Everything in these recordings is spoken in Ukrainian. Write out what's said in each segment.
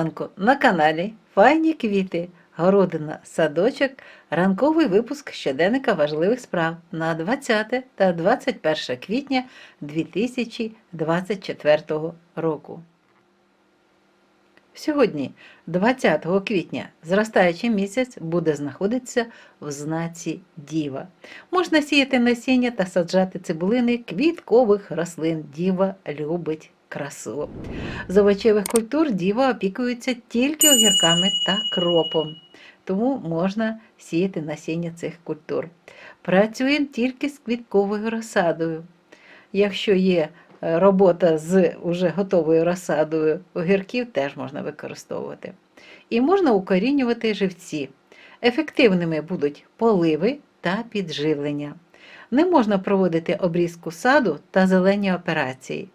ранку на каналі Файні квіти, городина, садочок, ранковий випуск щоденника важливих справ на 20 та 21 квітня 2024 року. Сьогодні, 20 квітня, зростаючий місяць буде знаходитися в знаці Діва. Можна сіяти насіння та саджати цибулини квіткових рослин. Діва любить красу. З овочевих культур діва опікується тільки огірками та кропом, тому можна сіяти насіння цих культур. Працюємо тільки з квітковою розсадою. Якщо є е, робота з уже готовою розсадою огірків, теж можна використовувати. І можна укорінювати живці. Ефективними будуть поливи та підживлення. Не можна проводити обрізку саду та зелені операції.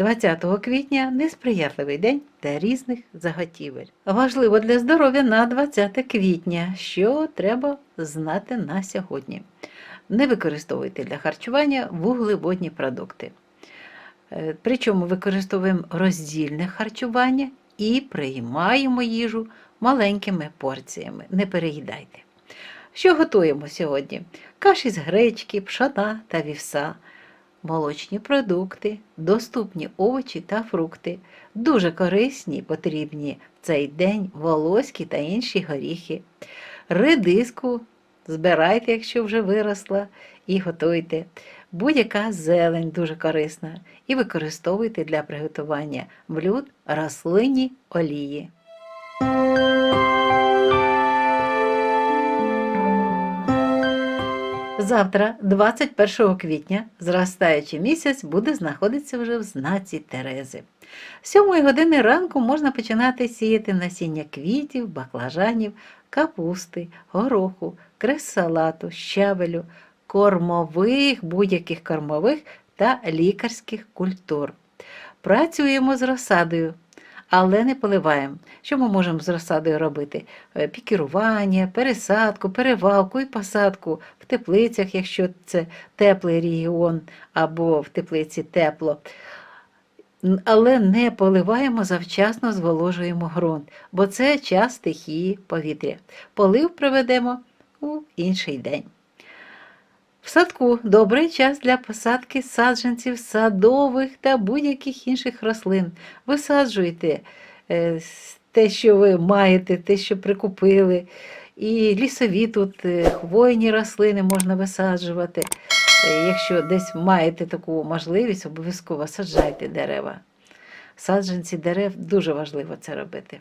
20 квітня несприятливий день для різних заготівель. Важливо для здоров'я на 20 квітня, що треба знати на сьогодні. Не використовуйте для харчування вуглеводні продукти. Е, Причому використовуємо роздільне харчування і приймаємо їжу маленькими порціями. Не переїдайте. Що готуємо сьогодні? Каші з гречки, пшона та вівса, молочні продукти, доступні овочі та фрукти, дуже корисні і потрібні в цей день волоські та інші горіхи. Редиску збирайте, якщо вже виросла, і готуйте. Будь-яка зелень дуже корисна і використовуйте для приготування блюд рослинні олії. Завтра, 21 квітня, зростаючий місяць буде знаходитися вже в знаці Терези. З 7 години ранку можна починати сіяти насіння квітів, баклажанів, капусти, гороху, крес-салату, щавелю, кормових, будь-яких кормових та лікарських культур. Працюємо з розсадою, але не поливаємо. Що ми можемо з розсадою робити? Е, Пікірування, пересадку, перевалку і посадку в теплицях, якщо це теплий регіон або в теплиці тепло. Але не поливаємо завчасно зволожуємо ґрунт, бо це час стихії повітря. Полив проведемо у інший день. В садку добрий час для посадки саджанців садових та будь-яких інших рослин. Висаджуйте е, те, що ви маєте, те, що прикупили. І лісові тут е, хвойні рослини можна висаджувати. Е, Якщо десь маєте таку можливість, обов'язково саджайте дерева. Саджанці дерев дуже важливо це робити.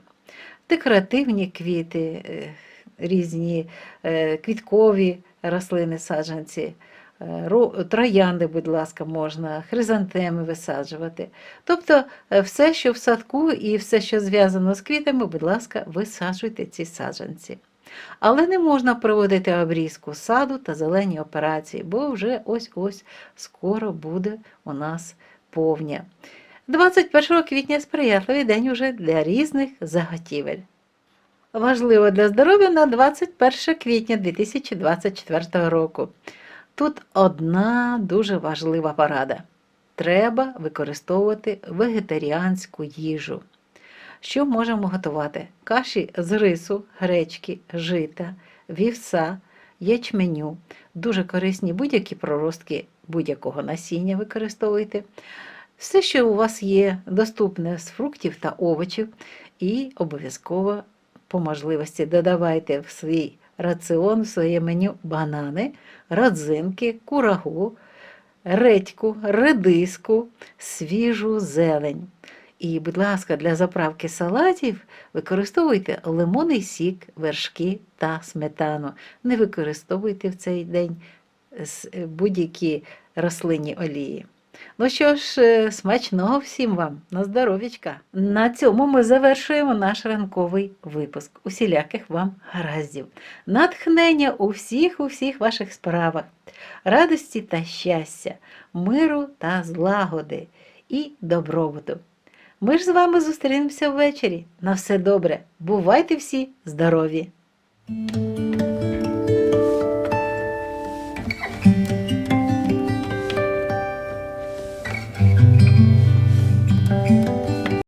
Декоративні квіти, різні е, квіткові рослини, саджанці, е, троянди, будь ласка, можна, хризантеми висаджувати. Тобто е, все, що в садку і все, що зв'язано з квітами, будь ласка, висаджуйте ці саджанці. Але не можна проводити обрізку саду та зелені операції, бо вже ось-ось скоро буде у нас повня. 21 квітня сприятливий день уже для різних заготівель. Важливо для здоров'я на 21 квітня 2024 року. Тут одна дуже важлива порада. Треба використовувати вегетаріанську їжу. Що можемо готувати? Каші з рису, гречки, жита, вівса, ячменю. Дуже корисні будь-які проростки будь-якого насіння використовуйте. Все, що у вас є доступне з фруктів та овочів, і обов'язково по можливості додавайте в свій раціон, в своє меню банани, родзинки, курагу, редьку, редиску, свіжу зелень. І, будь ласка, для заправки салатів використовуйте лимонний сік, вершки та сметану. Не використовуйте в цей день будь-які рослинні олії. Ну що ж, е, смачного всім вам, на здоров'ячка. На цьому ми завершуємо наш ранковий випуск. Усіляких вам гараздів, натхнення у всіх, у всіх ваших справах, радості та щастя, миру та злагоди і добробуту. Ми ж з вами зустрінемося ввечері. На все добре. Бувайте всі здорові!